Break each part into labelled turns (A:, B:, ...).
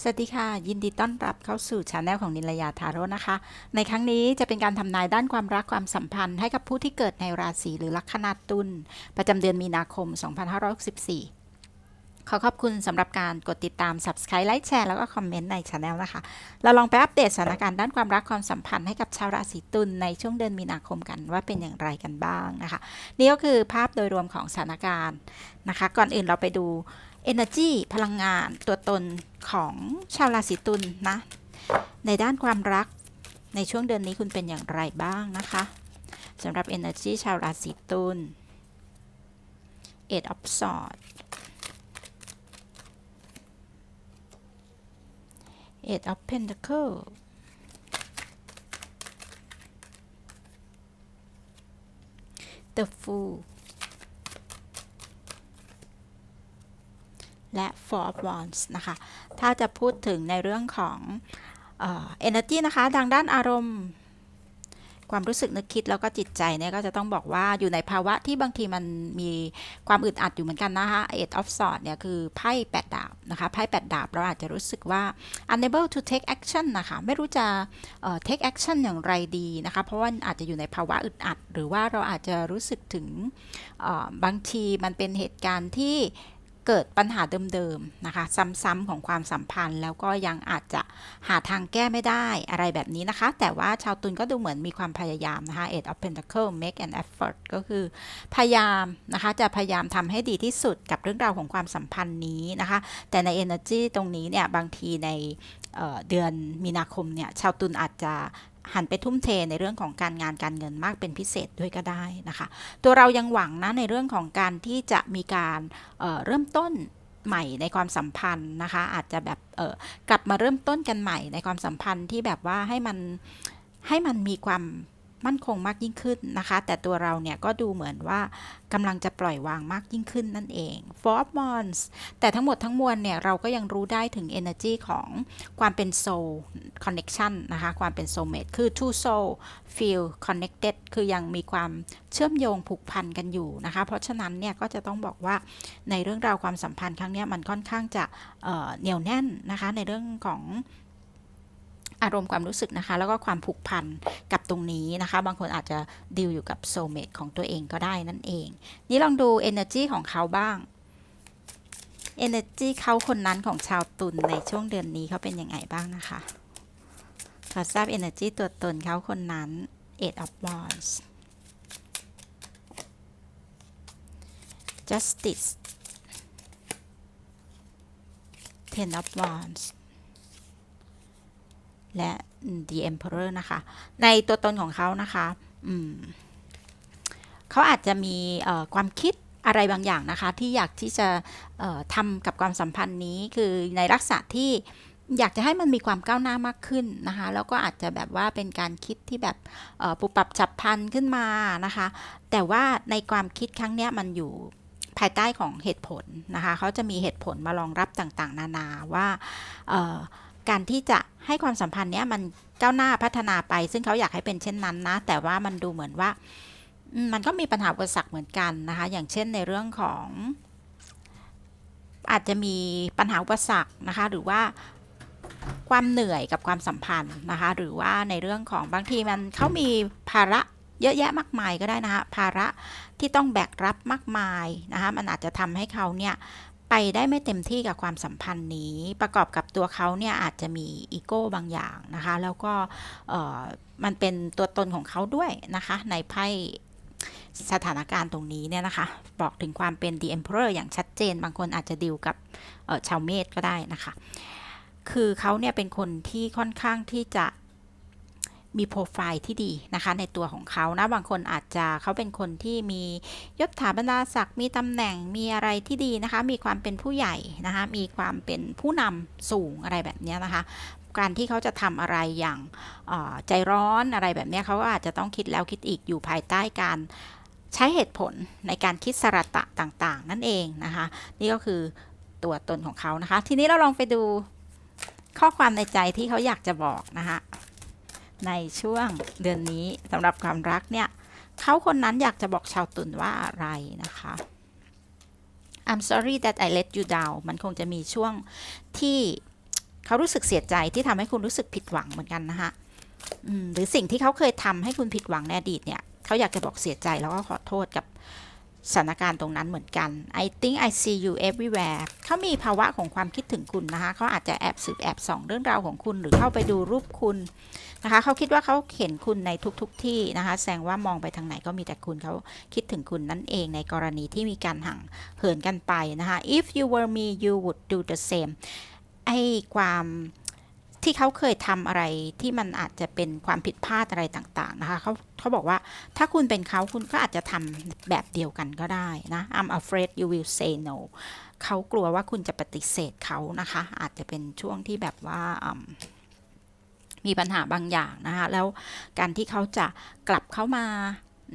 A: สวัสดีค่ะ ยินดีต้อนรับเข้าสู่ช anel ของนิลยาทาโร่นะคะ ในครั้งนี้จะเป็นการทำนายด้านความรักความสัมพันธ์ให้กับผู้ที่เกิดในราศีหรือลัคนาตุลประจำเดือนมีนาคม 2564 ขอขอบคุณสำหรับการกดติดตาม subscribe ไลค์แชร์แล้วก็คอมเมนต์ในช anel นะคะ เราลองไปอัปเดตสถานการณ์ด้านความรักความสัมพันธ์ให้กับชาวราศีตุลในช่วงเดือนมีนาคมกันว่าเป็นอย่างไรกันบ้างนะคะ นี่ก็คือภาพโดยรวมของสถานการณ์นะคะ ก่อนอื่นเราไปดู Energy พลังงานตัวตนของชาวราศีตุลนะในด้านความรักในช่วงเดือนนี้คุณเป็นอย่างไรบ้างนะคะสำหรับ Energy ชาวราศีตุล Eight of Swords Eight of Pentacles The Fool และ Four of Wands นะคะ ถ้าจะพูดถึงในเรื่องของเอ่อ energy นะคะทางด้านอารมณ์ความรู้สึกนึกคิดแล้วก็จิตใจเนี่ยก็จะต้องบอกว่าอยู่ในภาวะที่บางทีมันมีความอึดอัดอยู่เหมือนกันนะคะ Eight of Swords เนี่ยคือไพ่แปดดาบนะคะไพ่แปดดาบเราอาจจะรู้สึกว่า unable to take action นะคะไม่รู้จะ take action อย่างไรดีนะคะเพราะว่าอาจจะอยู่ในภาวะอึดอัด หรือว่าเราอาจจะรู้สึกถึงบางทีมันเป็นเหตุการณ์ที่ เกิดปัญหาเดิมๆนะคะ ซ้ำๆของความสัมพันธ์ แล้วก็ยังอาจจะหาทางแก้ไม่ได้อะไรแบบนี้นะคะ แต่ว่าชาวตุลก็ดูเหมือนมีความพยายามนะคะ Eight of Pentacle make an effort ก็คือพยายามนะคะ จะพยายามทำให้ดีที่สุดกับเรื่องราวของความสัมพันธ์นี้นะคะ แต่ใน energy ตรงนี้เนี่ย บางทีในเเดือนมีนาคมเนี่ย ชาวตุลอาจจะ หันไปทุ่มเทในเรื่องของการงานการเงินมากเป็นพิเศษด้วยก็ได้นะคะ ตัวเรายังหวังนะในเรื่องของการที่จะมีการเเริ่มต้นใหม่ในความสัมพันธ์นะคะ อาจจะแบบกลับมาเริ่มต้นกันใหม่ในความสัมพันธ์ที่แบบว่าให้มันให้มันมีความ มั่นคงมากยิ่งขึ้นนะคะ แต่ตัวเราเนี่ยก็ดูเหมือนว่ากำลังจะปล่อยวางมากยิ่งขึ้นนั่นเอง Four of Wands แต่ทั้งหมดทั้งมวลเนี่ย เราก็ยังรู้ได้ถึง energy ของความเป็น soul connection นะคะ ความเป็น soulmate คือ two soul feel connected คือยังมีความเชื่อมโยงผูกพันกันอยู่นะคะ เพราะฉะนั้นเนี่ย ก็จะต้องบอกว่าในเรื่องราวความสัมพันธ์ครั้งนี้มันค่อนข้างจะเเหนียวแน่นนะคะในเรื่องของ อารมณ์ความรู้สึกนะคะ แล้วก็ความผูกพันกับตรงนี้นะคะ บางคนอาจจะดีลอยู่กับโซเมตของตัวเองก็ได้นั่นเอง นี่ลองดู energy ของเขาบ้าง energy เขาคนนั้นของชาวตุลในช่วงเดือนนี้เขาเป็นยังไงบ้างนะคะขอทราบ energy ตัวตนเขาคนนั้น eight of wands justice ten of wands และ the emperor นะคะ ในตัวตนของเขานะคะเขาอาจจะมีความคิดอะไรบางอย่างนะคะ ที่อยากที่จะทำกับความสัมพันธ์นี้คือในลักษณะที่อยากจะให้มันมีความก้าวหน้ามากขึ้นนะคะ แล้วก็อาจจะแบบว่าเป็นการคิดที่แบบปุบปรับฉับพลันขึ้นมานะคะ แต่ว่าในความคิดครั้งเนี้ยมันอยู่ภายใต้ของเหตุผลนะคะ เขาจะมีเหตุผลมารองรับต่างๆ นานาว่า การที่จะให้ความสัมพันธ์เนี้ยมันก้าวหน้าพัฒนาไป ซึ่งเขาอยากให้เป็นเช่นนั้นนะ แต่ว่ามันดูเหมือนว่า มันก็มีปัญหาอุปสรรคเหมือนกันนะคะ อย่างเช่นในเรื่องของ อาจจะมีปัญหาอุปสรรคนะคะ หรือว่าความเหนื่อยกับความสัมพันธ์นะคะ หรือว่าในเรื่องของบางทีมันเขามีภาระเยอะแยะมากมายก็ได้นะคะภาระที่ต้องแบกรับมากมายนะคะมันอาจจะทำให้เขาเนี่ย ไปได้ไม่เต็มที่กับความสัมพันธ์นี้ ประกอบกับตัวเขาเนี่ยอาจจะมีอีโก้บางอย่างนะคะ แล้วก็มันเป็นตัวตนของเขาด้วยนะคะ ในไพ่สถานการณ์ตรงนี้เนี่ยนะคะ บอกถึงความเป็น The Emperor อย่างชัดเจน บางคนอาจจะดิวกับชาวเมษก็ได้นะคะ คือเขาเนี่ยเป็นคนที่ค่อนข้างที่จะ มีโปรไฟล์ที่ดีนะคะในตัวของเขานะบางคนอาจจะเขาเป็นคนที่มียศถาบรรดาศักดิ์มีตำแหน่งมีอะไรที่ดีนะคะ มีความเป็นผู้ใหญ่นะคะมีความเป็นผู้นำสูงอะไรแบบนี้นะคะการที่เขาจะทำอะไรอย่างใจร้อนอะไรแบบนี้เขาก็อาจจะต้องคิดแล้วคิดอีกอยู่ภายใต้การใช้เหตุผลในการคิดสระตะต่าง ๆ นั่นเองนะคะ นี่ก็คือตัวตนของเขานะคะ ทีนี้เราลองไปดูข้อความในใจที่เขาอยากจะบอกนะคะ ในช่วงเดือนนี้สำหรับความรักเนี่ยเขาคนนั้นอยากจะบอกชาวตุลว่าอะไรนะคะ I'm sorry that I let you down มันคงจะมีช่วงที่เขารู้สึกเสียใจที่ทำให้คุณรู้สึกผิดหวังเหมือนกันนะคะหรือสิ่งที่เขาเคยทำให้คุณผิดหวังในอดีตเนี่ยเขาอยากจะบอกเสียใจแล้วก็ขอโทษกับ สถานการณ์ตรงนั้นเหมือนกัน I think I see you everywhere เขามีภาวะของความคิดถึงคุณนะคะ เขาอาจจะแอบสืบแอบส่องเรื่องราวของคุณหรือเข้าไปดูรูปคุณนะคะ เขาคิดว่าเขาเห็นคุณในทุกๆทที่นะคะ แสดงว่ามองไปทางไหนก็มีแต่คุณเขาคิดถึงคุณนั่นเองในกรณีที่มีการห่างเหินกันไปนะคะ if you were me you would do the same ไอ้ความ ที่เขาเคยทำอะไรที่มันอาจจะเป็นความผิดพลาดอะไรต่าง ๆ นะคะเขาเขาบอกว่าถ้าคุณเป็นเขาคุณก็อาจจะทำแบบเดียวกันก็ได้นะ I'm afraid you will say no เขากลัวว่าคุณจะปฏิเสธเขานะคะ อาจจะเป็นช่วงที่แบบว่ามีปัญหาบางอย่างนะคะ แล้วการที่เขาจะกลับเข้ามา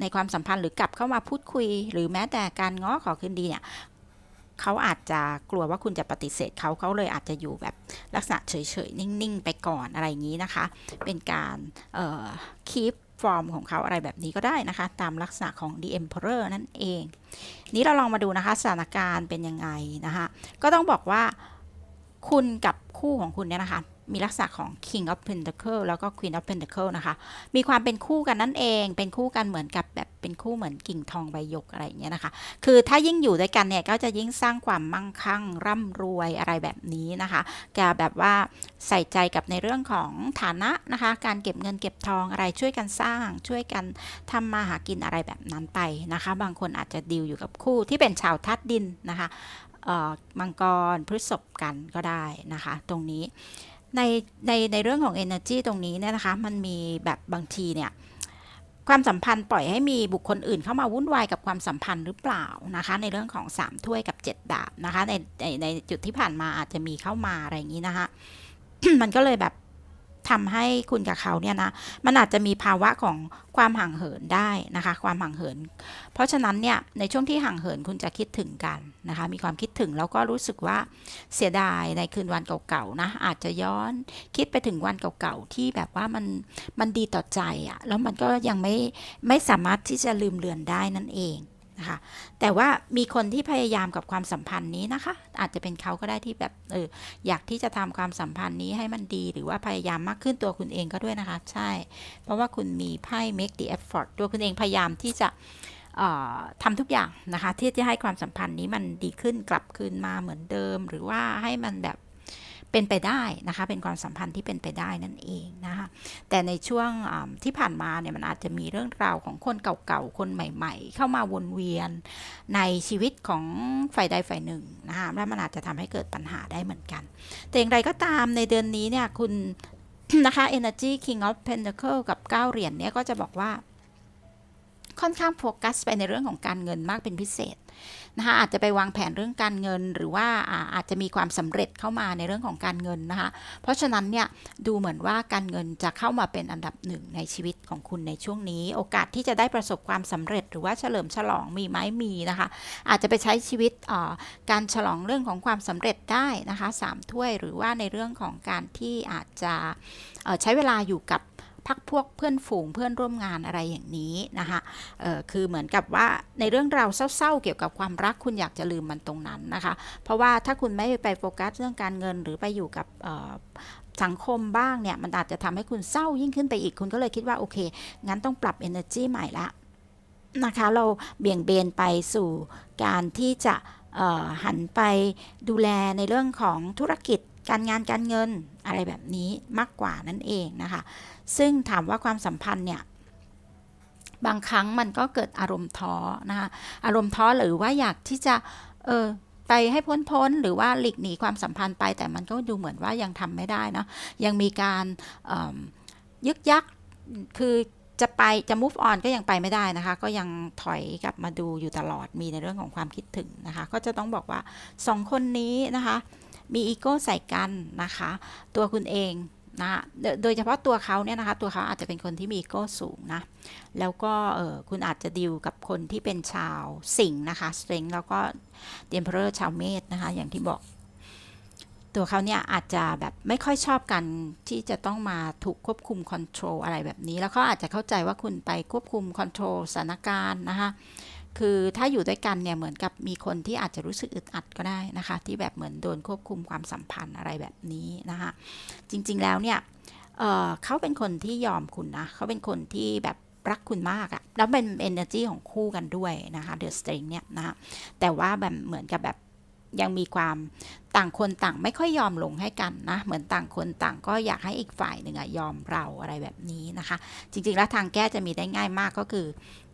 A: ในความสัมพันธ์หรือกลับเข้ามาพูดคุย หรือแม้แต่การง้อขอคืนดีเนี่ยเขาอาจจะกลัวว่าคุณจะปฏิเสธเขาเขาเลยอาจจะอยู่แบบ ลักษณะเฉยๆ นิ่งๆ ไปก่อนอะไรอย่างนี้นะคะ เป็นการคีปฟอร์มของเขาอะไรแบบนี้ก็ได้นะคะ ตามลักษณะของ The Emperor นั่นเอง นี้เราลองมาดูนะคะสถานการณ์เป็นยังไงนะคะ ก็ต้องบอกว่าคุณกับคู่ของคุณเนี่ยนะคะ มีลักษณะของ King of Pentacle แล้วก็ Queen of Pentacle นะคะ มีความเป็นคู่กันนั่นเอง เป็นคู่กันเหมือนกับแบบเป็นคู่เหมือนกิ่งทองใบยกอะไรอย่างเงี้ยนะคะ คือถ้ายิ่งอยู่ด้วยกันเนี่ยก็จะยิ่งสร้างความมั่งคั่งร่ำรวยอะไรแบบนี้นะคะแกแบบว่าใส่ใจกับในเรื่องของฐานะนะคะ การเก็บเงินเก็บทองอะไรช่วยกันสร้าง ช่วยกันทำมาหากินอะไรแบบนั้นไปนะคะ บางคนอาจจะดีลอยู่กับคู่ที่เป็นชาวทัดดินนะคะเอ่อมังกรพฤษภกันก็ได้นะคะ ตรงนี้ ในในในเรื่องของ energy ตรงนี้เนี่ยนะคะ มันมีแบบบางทีเนี่ยความสัมพันธ์ปล่อยให้มีบุคคลอื่นเข้ามาวุ่นวายกับความสัมพันธ์หรือเปล่านะคะ ในเรื่องของ 3 ถ้วยกับ 7 ดาบนะคะในในในจุดที่ผ่านมาอาจจะมีเข้ามาอะไรอย่างนี้นะคะมันก็เลยแบบ ทำให้คุณกับเขาเนี่ยนะมันอาจจะมีภาวะของความห่างเหินได้นะคะ ความห่างเหิน เพราะฉะนั้นเนี่ยในช่วงที่ห่างเหินคุณจะคิดถึงกันนะคะ มีความคิดถึงแล้วก็รู้สึกว่าเสียดายในคืนวันเก่าๆนะอาจจะย้อนคิดไปถึงวันเก่าๆที่แบบว่ามันมันดีต่อใจอะแล้วมันก็ยังไม่ไม่สามารถที่จะลืมเลือนได้นั่นเอง นะคะแต่ว่ามีคนที่พยายามกับความสัมพันธ์นี้นะคะ อาจจะเป็นเขาก็ได้ที่แบบเอออยากที่จะทำความสัมพันธ์นี้ให้มันดี หรือว่าพยายามมากขึ้นตัวคุณเองก็ด้วยนะคะ ใช่ เพราะว่าคุณมีไพ่ make the effort ตัวคุณเองพยายามที่จะออทำทุกอย่างนะคะ ที่จะให้ความสัมพันธ์นี้มันดีขึ้นกลับคืนมาเหมือนเดิม หรือว่าให้มันแบบ เป็นไปได้นะคะเป็นความสัมพันธ์ที่เป็นไปได้นั่นเองนะคะแต่ในช่วงที่ผ่านมาเนี่ยมันอาจจะมีเรื่องราวของคนเก่าๆคนใหม่ ๆ เข้ามาวนเวียนในชีวิตของฝ่ายใดฝ่ายหนึ่งนะคะและมันอาจจะทำให้เกิดปัญหาได้เหมือนกัน แต่อย่างไรก็ตามในเดือนนี้เนี่ยคุณนะคะ Energy King of Pentacle กับ 9 เหรียญเนี่ยก็จะบอกว่า ค่อนข้างโฟกัสไปในเรื่องของการเงินมากเป็นพิเศษนะคะอาจจะไปวางแผนเรื่องการเงินหรือว่าอาจจะมีความสำเร็จเข้ามาในเรื่องของการเงินนะคะเพราะฉะนั้นเนี่ยดูเหมือนว่าการเงินจะเข้ามาเป็นอันดับหนึ่งในชีวิตของคุณในช่วงนี้ โอกาสที่จะได้ประสบความสำเร็จ หรือว่าเฉลิมฉลองมีไหมมีนะคะ อาจจะไปใช้ชีวิตการฉลองเรื่องของความสำเร็จได้นะคะสามถ้วยหรือว่าในเรื่องของการที่อาจจะใช้เวลาอยู่กับ พักพวกเพื่อนฝูงเพื่อนร่วมงานอะไรอย่างนี้นะคะคือเหมือนกับว่าในเรื่องราวเศร้าๆ เกี่ยวกับความรักคุณอยากจะลืมมันตรงนั้นนะคะ เพราะว่าถ้าคุณไม่ไปโฟกัสเรื่องการเงินหรือไปอยู่กับสังคมบ้างเนี่ยมันอาจจะทำให้คุณเศร้ายิ่งขึ้นไปอีกคุณก็เลยคิดว่าโอเค งั้นต้องปรับ energy ใหม่ละนะคะเราเบี่ยงเบนไปสู่การที่จะหันไปดูแลในเรื่องของธุรกิจการงานการเงินอะไรแบบนี้มากกว่านั่นเองนะคะ ซึ่งถามว่าความสัมพันธ์เนี่ยบางครั้งมันก็เกิดอารมณ์ท้อนะคะอารมณ์ท้อหรือว่าอยากที่จะเออไปให้พ้นพ้นๆหรือว่าหลีกหนีความสัมพันธ์ไป แต่มันก็ดูเหมือนว่ายังทำไม่ได้เนะยังมีการยึกยักคือจะไปจะ move on ก็ยังไปไม่ได้นะคะ ก็ยังถอยกลับมาดูอยู่ตลอดมีในเรื่องของความคิดถึงนะคะ ก็จะต้องบอกว่าสองคนนี้นะคะ มีอีโก้ใส่กันนะคะ ตัวคุณเอง นะโดยเฉพาะตัวเขาเนี่ยนะคะ ตัวเขาอาจจะเป็นคนที่มีโก้สูงนะ แล้วก็คุณอาจจะดิวกับคนที่เป็นชาวสิงห์นะคะสเตรงแล้วก็เดมเพอร์ชาวเมษนะคะ อย่างที่บอก ตัวเขาเนี่ยอาจจะแบบไม่ค่อยชอบกันที่จะต้องมาถูกควบคุมคอนโทรลอะไรแบบนี้ แล้วเขาอาจจะเข้าใจว่าคุณไปควบคุมคอนโทรลสถานการณ์นะคะ คือถ้าอยู่ด้วยกันเนี่ยเหมือนกับมีคนที่อาจจะรู้สึกอึดอัดก็ได้นะคะ ที่แบบเหมือนโดนควบคุมความสัมพันธ์อะไรแบบนี้นะคะจริงๆแล้วเนี่ยเเขาเป็นคนที่ยอมคุณนะเขาเป็นคนที่แบบรักคุณมากอะแล้วเป็น energy ของคู่กันด้วยนะคะเดอะสตริงเนี่ยนะะแต่ว่าแบบเหมือนกับแบบยังมีความต่างคนต่างไม่ค่อยยอมลงให้กันนะ เหมือนต่างคนต่างก็อยากให้อีกฝ่ายหนึ่งอะยอมเราอะไรแบบนี้นะคะ จริงๆแล้วทางแก้จะมีได้ง่ายมากก็คือ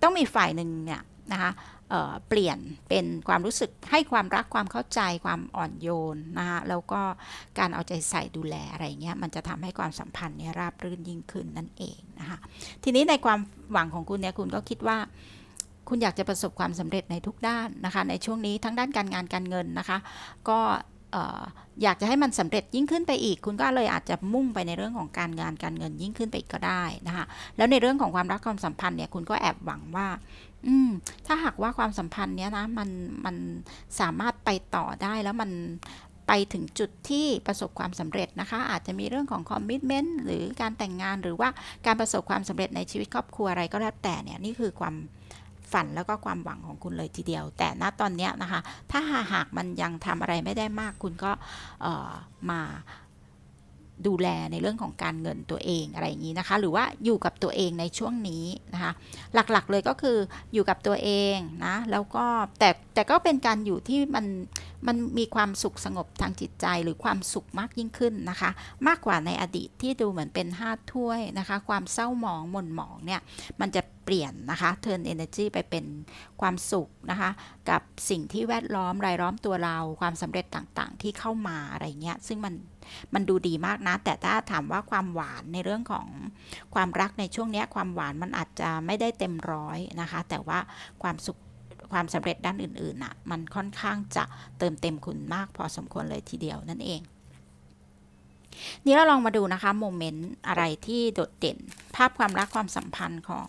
A: ต้องมีฝ่ายหนึ่งเนี่ย นะคะเเปลี่ยนเป็นความรู้สึกให้ความรักความเข้าใจความอ่อนโยนนะคะแล้วก็การเอาใจใส่ดูแลอะไรเงี้ยมันจะทำให้ความสัมพันธ์เนี่ยราบรื่นยิ่งขึ้นนั่นเองนะคะทีนี้ในความหวังของคุณเนี่ยคุณก็คิดว่าคุณอยากจะประสบความสำเร็จในทุกด้านนะคะ ในช่วงนี้ทั้งด้านการงานการเงินนะคะ ก็ อยากจะให้มันสำเร็จยิ่งขึ้นไปอีก คุณก็เลยอาจจะมุ่งไปในเรื่องของการงานการเงินยิ่งขึ้นไปอีกก็ได้นะคะแล้วในเรื่องของความรักความสัมพันธ์เนี่ยคุณก็แอบหวังว่า อืมถ้าหากว่าความสัมพันธ์เนี้ยนะมันมันสามารถไปต่อได้แล้วมันไปถึงจุดที่ประสบความสำเร็จนะคะ อาจจะมีเรื่องของคอมมิชเมนต์หรือการแต่งงานหรือว่าการประสบความสำเร็จในชีวิตครอบครัวอะไรก็แล้วแต่เนี่ยนี่คือความ ฝันแล้วก็ความหวังของคุณเลยทีเดียว แต่ณตอนนี้นะคะ ถ้าหากมันยังทำอะไรไม่ได้มากคุณก็ออมา ดูแลในเรื่องของการเงินตัวเองอะไรอย่างนี้นะคะ หรือว่าอยู่กับตัวเองในช่วงนี้นะคะ หลักๆเลยก็คืออยู่กับตัวเองนะ แล้วก็แต่แต่ก็เป็นการอยู่ที่มันมันมีความสุขสงบทางจิตใจหรือความสุขมากยิ่งขึ้นนะคะ มากกว่าในอดีตที่ดูเหมือนเป็นห้าถ้วยนะคะ ความเศร้าหมองหม่นหมองเนี่ย มันจะเปลี่ยนนะคะ turn energy ไปเป็นความสุขนะคะ กับสิ่งที่แวดล้อมรายล้อมตัวเรา ความสำเร็จต่างๆ ที่เข้ามาอะไรเงี้ยซึ่งมัน มันดูดีมากนะ แต่ถ้าถามว่าความหวานในเรื่องของความรักในช่วงนี้ความหวานมันอาจจะไม่ได้เต็มร้อยนะคะ แต่ว่าความสุขความสำเร็จด้านอื่นๆน่ะมันค่อนข้างจะเติมเต็มคุณมากพอสมควรเลยทีเดียวนั่นเองนี่เราลองมาดูนะคะโมเมนต์อะไรที่โดดเด่น ภาพความรักความสัมพันธ์ของ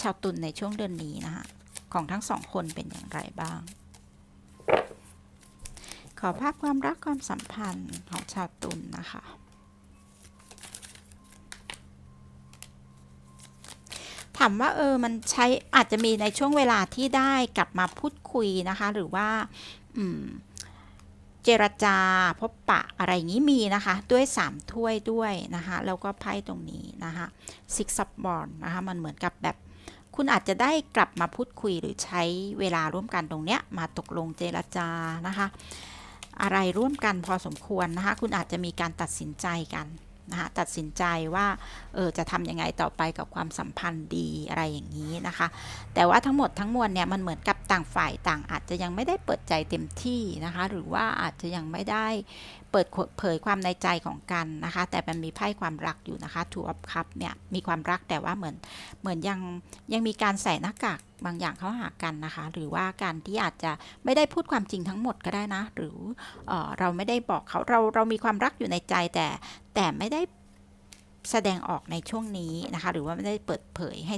A: ชาวตุลในช่วงเดือนนี้นะคะของทั้งสองคนเป็นอย่างไรบ้าง อภาพความรักความสัมพันธ์ของชาวตุลนะคะ ถามว่าเออมันใช้อาจจะมีในช่วงเวลาที่ได้กลับมาพูดคุยนะคะ หรือว่าเจรจาพบปะอะไรอย่างนี้มีนะคะ ด้วย 3 ถ้วยด้วยนะคะ แล้วก็ไพ่ตรงนี้นะคะ six of b o n นะคะมันเหมือนกับแบบคุณอาจจะได้กลับมาพูดคุยหรือใช้เวลาร่วมกันตรงเนี้ยมาตกลงเจรจานะคะ อะไรร่วมกันพอสมควรนะคะ คุณอาจจะมีการตัดสินใจกันนะคะตัดสินใจว่าเออจะทำยังไงต่อไปกับความสัมพันธ์ดีอะไรอย่างนี้นะคะ แต่ว่าทั้งหมดทั้งมวลเนี่ยมันเหมือนกับต่างฝ่ายต่างอาจจะยังไม่ได้เปิดใจเต็มที่นะคะ หรือว่าอาจจะยังไม่ได้เปิดเผยความในใจของกันนะคะ แต่มันมีไพ่ความรักอยู่นะคะ Two of Cup เนี่ยมีความรักแต่ว่าเหมือนเหมือนยังยังมีการใส่หน้ากากบางอย่างเข้าหากันนะคะ หรือว่าการที่อาจจะไม่ได้พูดความจริงทั้งหมดก็ได้นะ หรือเออเราไม่ได้บอกเขาเราเรามีความรักอยู่ในใจแต่แต่ไม่ได้แสดงออกในช่วงนี้นะคะ หรือว่าไม่ได้เปิดเผยให้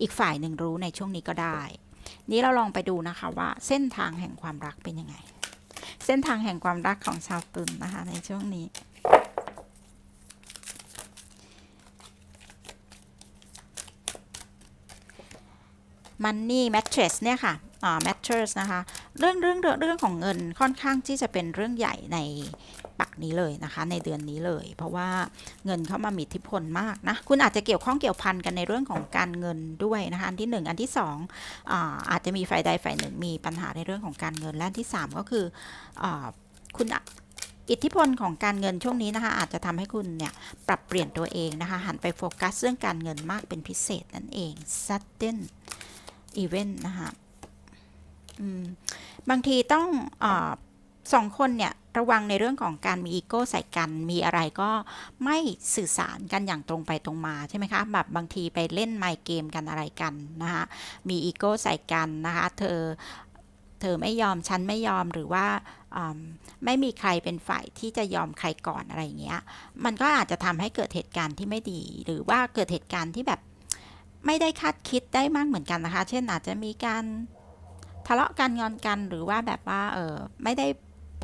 A: อีกฝ่ายหนึ่งรู้ในช่วงนี้ก็ได้ นี้เราลองไปดูนะคะว่าเส้นทางแห่งความรักเป็นยังไง เส้นทางแห่งความรักของชาวตุลนนะคะ ในช่วงนี้ Money Mattress เนี่ยค่ะอ่า Mattress นะคะเรื่องเรื่องเรื่องเรื่องของเงินค่อนข้างที่จะเป็นเรื่องใหญ่ใน ปักนี้เลยนะคะ ในเดือนนี้เลย เพราะว่าเงินเข้ามามีอิทธิพลมากนะคุณอาจจะเกี่ยวข้องเกี่ยวพันกันในเรื่องของการเงินด้วยนะคะอันที่ 1 อันที่2อาอาจจะมีฝ่ายใดฝ่ายหนึ่งมีปัญหาในเรื่องของการเงินและอันที่ 3 ก็คืออคุณอิทธิพลของการเงินช่วงนี้นะคะ อาจจะทำให้คุณเนี่ยปรับเปลี่ยนตัวเองนะคะ หันไปโฟกัสเรื่องการเงินมากเป็นพิเศษนั่นเอง sudden event นะคะบางทีต้องอ สองคนเนี่ยระวังในเรื่องของการมีอีโก้ใส่กัน มีอะไรก็ไม่สื่อสารกันอย่างตรงไปตรงมาใช่ไหมคะ แบบบางทีไปเล่นไมค์เกมกันอะไรกันนะคะ มีอีโก้ใส่กันนะคะ เธอ เธอไม่ยอม ฉันไม่ยอม หรือว่าไม่มีใครเป็นฝ่ายที่จะยอมใครก่อนอะไรอย่างเงี้ย มันก็อาจจะทำให้เกิดเหตุการณ์ที่ไม่ดี หรือว่าเกิดเหตุการณ์ที่แบบไม่ได้คาดคิดได้มากเหมือนกันนะคะ เช่นอาจจะมีการทะเลาะกันงอนกันหรือว่าแบบว่าเออไม่ได้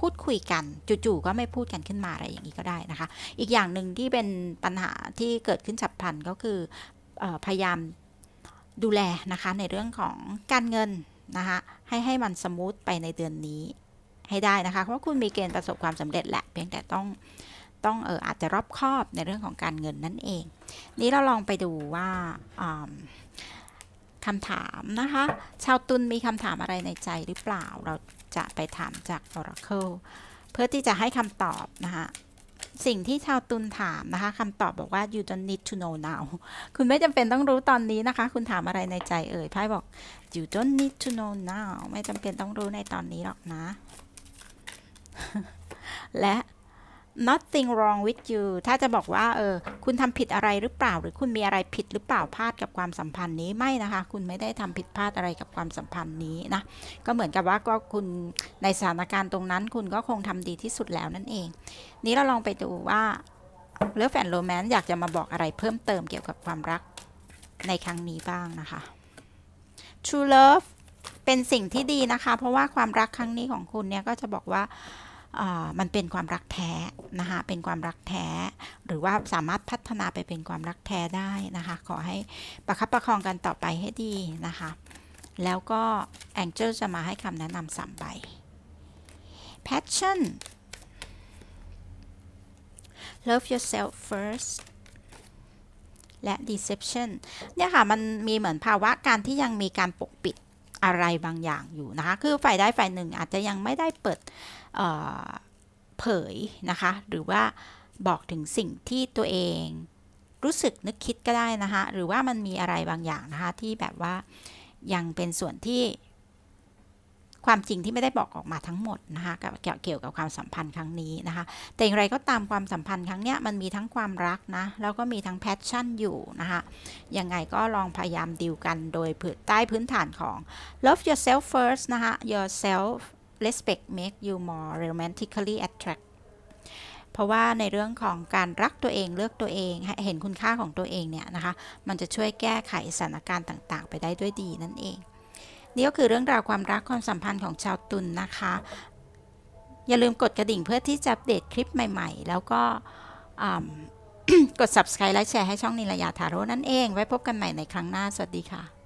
A: พูดคุยกันจู่ๆก็ไม่พูดกันขึ้นมาอะไรอย่างนี้ก็ได้นะคะ อีกอย่างหนึ่งที่เป็นปัญหาที่เกิดขึ้นฉับพลันก็คืออพยายามดูแลนะคะในเรื่องของการเงินนะคะให้ให้มันสมูทไปในเดือนนี้ให้ได้นะคะเพราะคุณมีเกณฑ์ประสบความสำเร็จแหละเพียงแต่ต้องต้องเอออาจจะรอบคอบในเรื่องของการเงินนั่นเอง นี้เราลองไปดูว่าคำถามนะคะ ชาวตุลมีคำถามอะไรในใจหรือเปล่าเรา จะไปถามจาก Oracle เพื่อที่จะให้คำตอบนะคะสิ่งที่ชาวตุลถามนะคะคำตอบบอกว่า you don't need to know now คุณไม่จำเป็นต้องรู้ตอนนี้นะคะ คุณถามอะไรในใจเอ่ยไพ่บอก you don't need to know now ไม่จำเป็นต้องรู้ในตอนนี้หรอกนะ และ nothing wrong with you ถ้าจะบอกว่า เออ คุณทำผิดอะไรหรือเปล่า หรือคุณมีอะไรผิดหรือเปล่าพลาดกับความสัมพันธ์นี้ไม่นะคะ คุณไม่ได้ทำผิดพลาดอะไรกับความสัมพันธ์นี้นะ ก็เหมือนกับว่าก็คุณในสถานการณ์ตรงนั้น คุณก็คงทำดีที่สุดแล้วนั่นเอง นี้เราลองไปดูว่าเลิฟแอนโรแมนต์อยากจะมาบอกอะไรเพิ่มเติมเกี่ยวกับความรักในครั้งนี้บ้างนะคะ True Love เป็นสิ่งที่ดีนะคะ เพราะว่าความรักครั้งนี้ของคุณเนี่ยก็จะบอกว่า มันเป็นความรักแท้นะคะ เป็นความรักแท้ หรือว่าสามารถพัฒนาไปเป็นความรักแท้ได้นะคะ ขอให้ประคับประคองกันต่อไปให้ดีนะคะ แล้วก็ Angel จะมาให้คำแนะนำสามใบ Passion Love yourself first และ deception เนี่ยค่ะ มันมีเหมือนภาวะการที่ยังมีการปกปิด อะไรบางอย่างอยู่นะคะ คือฝ่ายใดฝ่ายหนึ่งอาจจะยังไม่ได้เปิดเเผยนะคะ หรือว่าบอกถึงสิ่งที่ตัวเองรู้สึกนึกคิดก็ได้นะคะ หรือว่ามันมีอะไรบางอย่างนะคะที่แบบว่ายังเป็นส่วนที่ ความจริงที่ไม่ได้บอกออกมาทั้งหมดนะคะกับเกี่ยวกับความสัมพันธ์ครั้งนี้นะคะ แต่อย่างไรก็ตามความสัมพันธ์ครั้งเนี้ยมันมีทั้งความรักนะแล้วก็มีทั้งแพชชั่นอยู่นะคะยังไงก็ลองพยายามดิวกันโดยพื้นใต้พื้นฐานของ love yourself first นะคะ yourself respect make you more romantically attract เพราะว่าในเรื่องของการรักตัวเองเลือกตัวเอง เห็นคุณค่าของตัวเองเนี่ยนะคะ มันจะช่วยแก้ไขสถานการณ์ต่างๆ ไปได้ด้วยดีนั่นเอง นี่ก็คือเรื่องราวความรักความสัมพันธ์ของชาวตุลนนะคะ อย่าลืมกดกระดิ่งเพื่อที่จะอัปเดตคลิปใหม่ ๆ แล้วก็กด subscribe และแชร์ให้ช่องนิรยาทาโร่นั่นเอง ไว้พบกันใหม่ในครั้งหน้า สวัสดีค่ะ